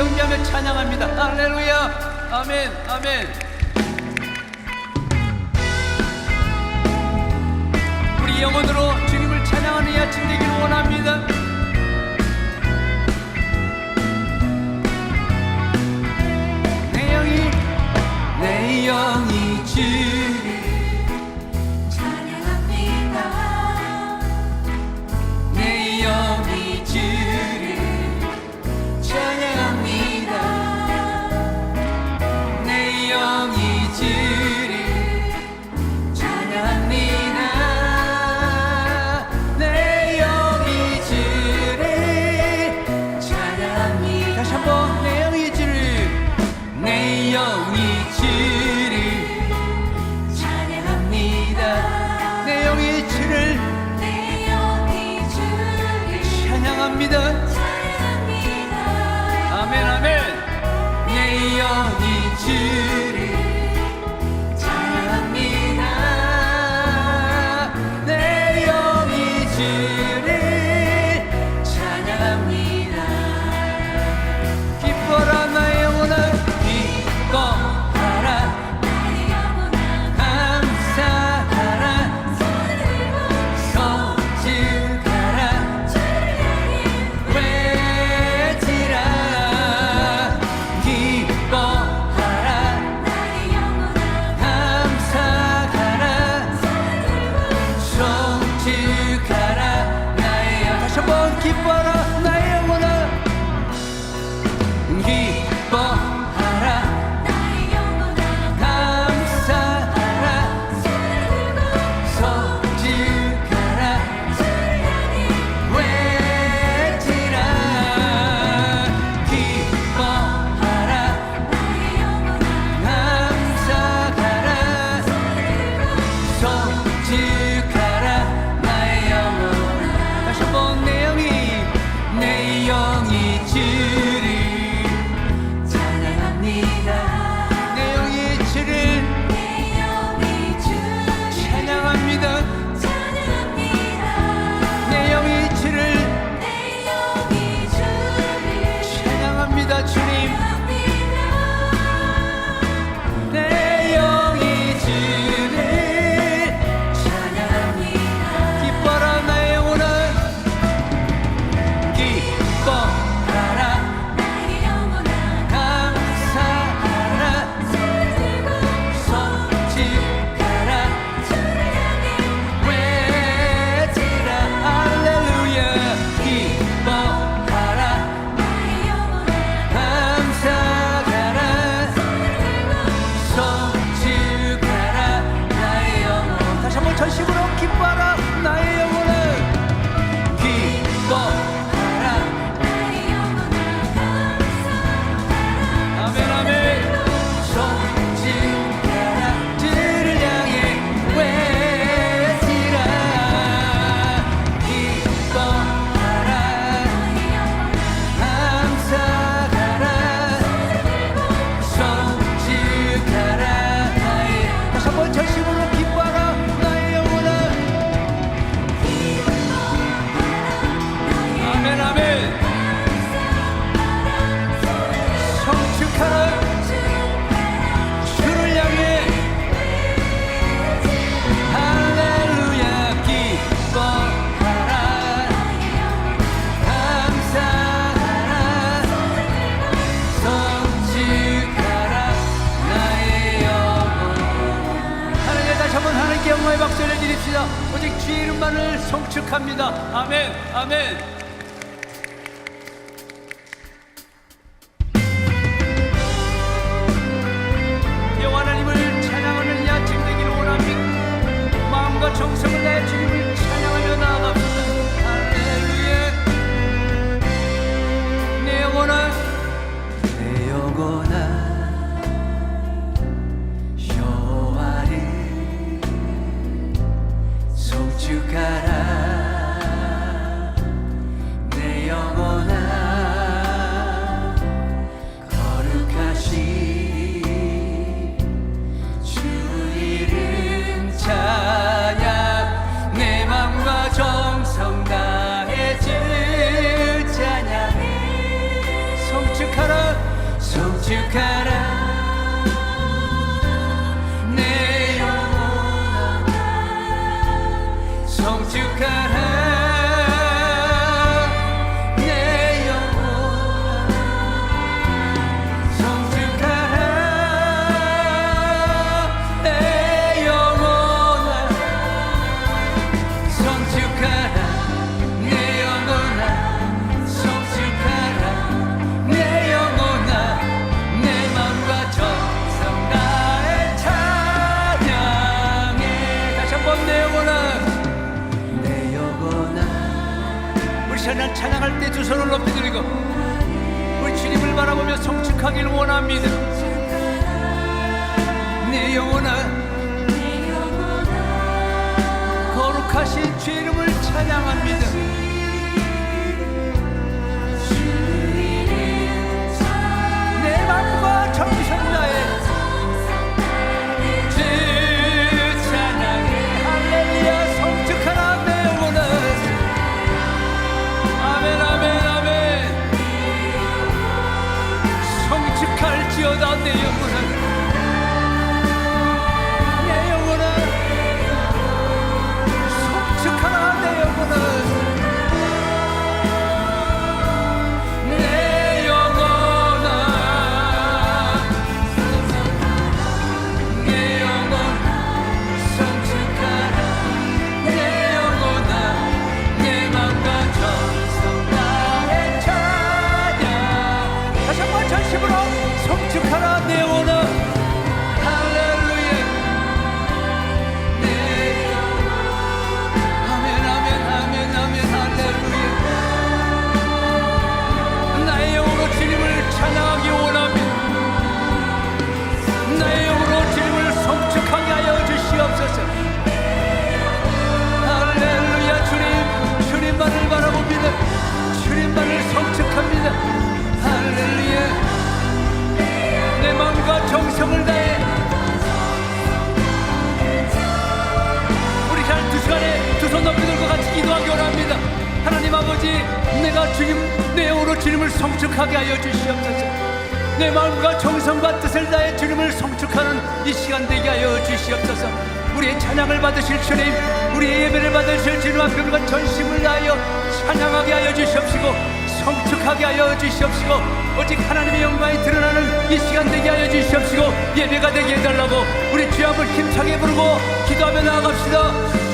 경배하며 찬양합니다. 할렐루야. 아멘. 아멘. 우리 영혼으로 주님을 찬양하는 이 아침 되기를 원합니다. 내 영이 내 영이 주 Happy birthday. 할렐루야 오직 주의 이름만을 송축합니다. 아멘 아멘. 찬양할 때 주 손을 높이 들고 우리 주님을 바라보며 성축하길 원합니다. 내 영혼아 거룩하신 주 이름을 찬양합니다. 내 마음과 정성 나의 내가 주님 내 영으로 주님을 성축하게 하여 주시옵소서. 내 마음과 정성과 뜻을 다해 주님을 성축하는 이 시간 되게 하여 주시옵소서. 우리의 찬양을 받으실 주님 우리의 예배를 받으실 주님 앞에 우리가 전심을 다하여 찬양하게 하여 주시옵시고 성축하게 하여 주시옵시고 오직 하나님의 영광이 드러나는 이 시간 되게 하여 주시옵시고 예배가 되게 해달라고 우리 주함을 힘차게 부르고 기도하며 나아갑시다.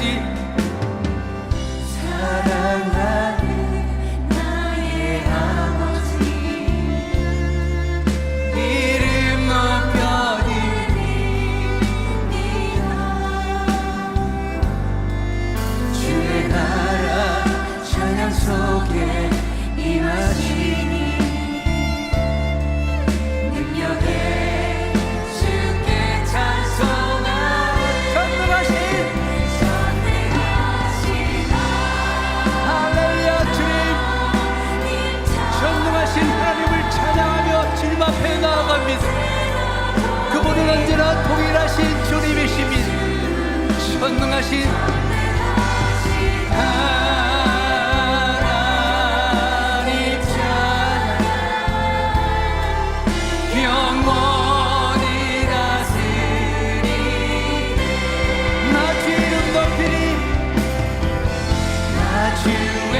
Energy 대신 하나님 찬양 영원히 다스리 나 주름 덮이니 주의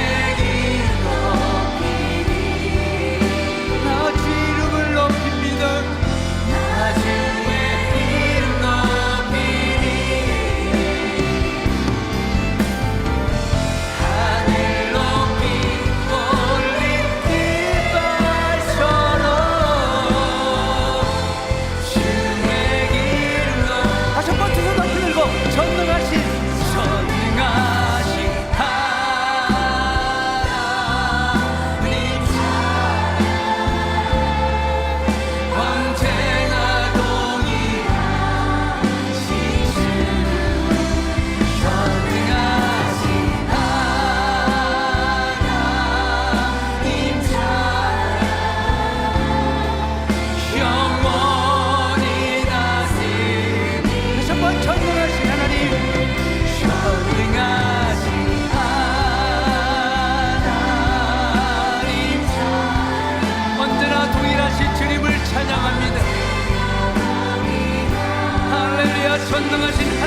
Namaste.